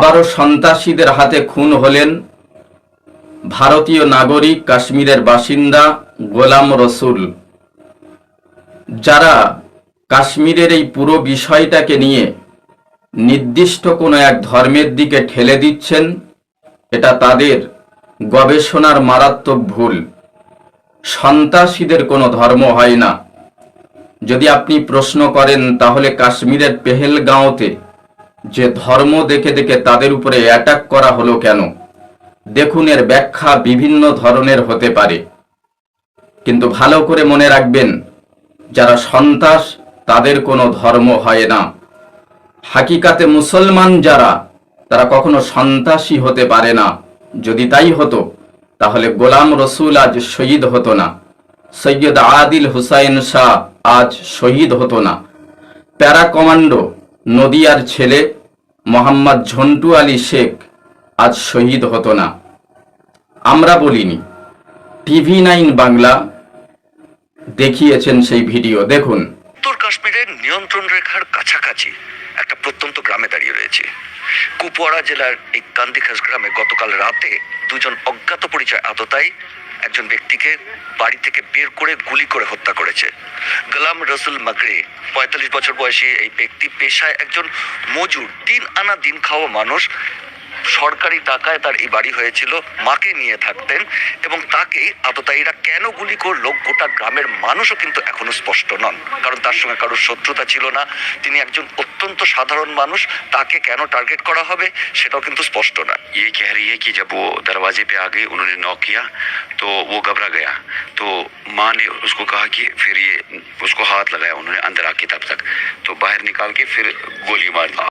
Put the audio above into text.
আবারও সন্ত্রাসীদের হাতে খুন হলেন ভারতীয় নাগরিক কাশ্মীরের বাসিন্দা গোলাম রসুল। যারা কাশ্মীরের এই পুরো বিষয়টাকে নিয়ে নির্দিষ্ট কোনো এক ধর্মের দিকে ঠেলে দিচ্ছেন, এটা তাদের গবেষণার মারাত্মক ভুল। সন্ত্রাসীদের কোনো ধর্ম হয় না। যদি আপনি প্রশ্ন করেন তাহলে কাশ্মীরের পেহেলগাঁওতে যে ধর্ম দেখে দেখে তাদের উপরে অ্যাটাক করা হলো কেন? দেখুন এর ব্যাখ্যা বিভিন্ন ধরনের হতে পারে। কিন্তু ভালো করে মনে রাখবেন, যারা সন্ত্রাস, তাদের কোনো ধর্ম হয় না। হাকিকাতে মুসলমান যারা, তারা কখনো সন্ত্রাসী হতে পারে না। যদি তাই হতো, তাহলে গোলাম রসুল আজ শহীদ হতো না। সৈয়দ আদিল হুসাইন শাহ আজ শহীদ হতো না। প্যারা কমান্ডো নদিয়ার ছেলে মোহাম্মদ ঝন্টু আলী শেখ আজ শহীদ হতো না। আমরা বলিনি, টিভি নাইন বাংলা দেখিয়েছেন সেই ভিডিও। দেখুন। উত্তর কাশ্মীরের নিয়ন্ত্রণ রেখার কাছাকাছি একটা প্রত্যন্ত গ্রামে দাঁড়িয়ে রয়েছে। কুপওয়ারা জেলার এই কান্দিখাস গ্রামে গতকাল রাতে দুজন অজ্ঞাত পরিচয় আততাই একজন ব্যক্তিকে বাড়ি থেকে বের করে গুলি করে হত্যা করেছে। গোলাম রসুল মাগরে পঁয়তাল্লিশ বছর বয়সী এই ব্যক্তি পেশায় একজন মজুর, দিন আনা দিন খাওয়া মানুষ। সরকারি টাকায় তার এই বাড়ি হয়েছিল মাকে নিয়ে থাকতেন এবং তাকে আততায়ীরা কেন গুলি করলো গোটা গ্রামের মানুষও কিন্তু এখনো স্পষ্ট নন কারণ তার সঙ্গে কারোর শত্রুতা ছিল না তিনি একজন অত্যন্ত সাধারণ মানুষ তাকে কেন টার্গেট করা হবে সেটাও কিন্তু স্পষ্ট না ये कह रही है कि जब वो दरवाजे पे आ गई उन्होंने नॉक किया तो वो घबरा गया तो माँ ने उसको कहा कि फिर ये उसको हाथ लगाया उन्होंने अंदर आके तब तक तो बाहर निकाल के फिर गोली मार दी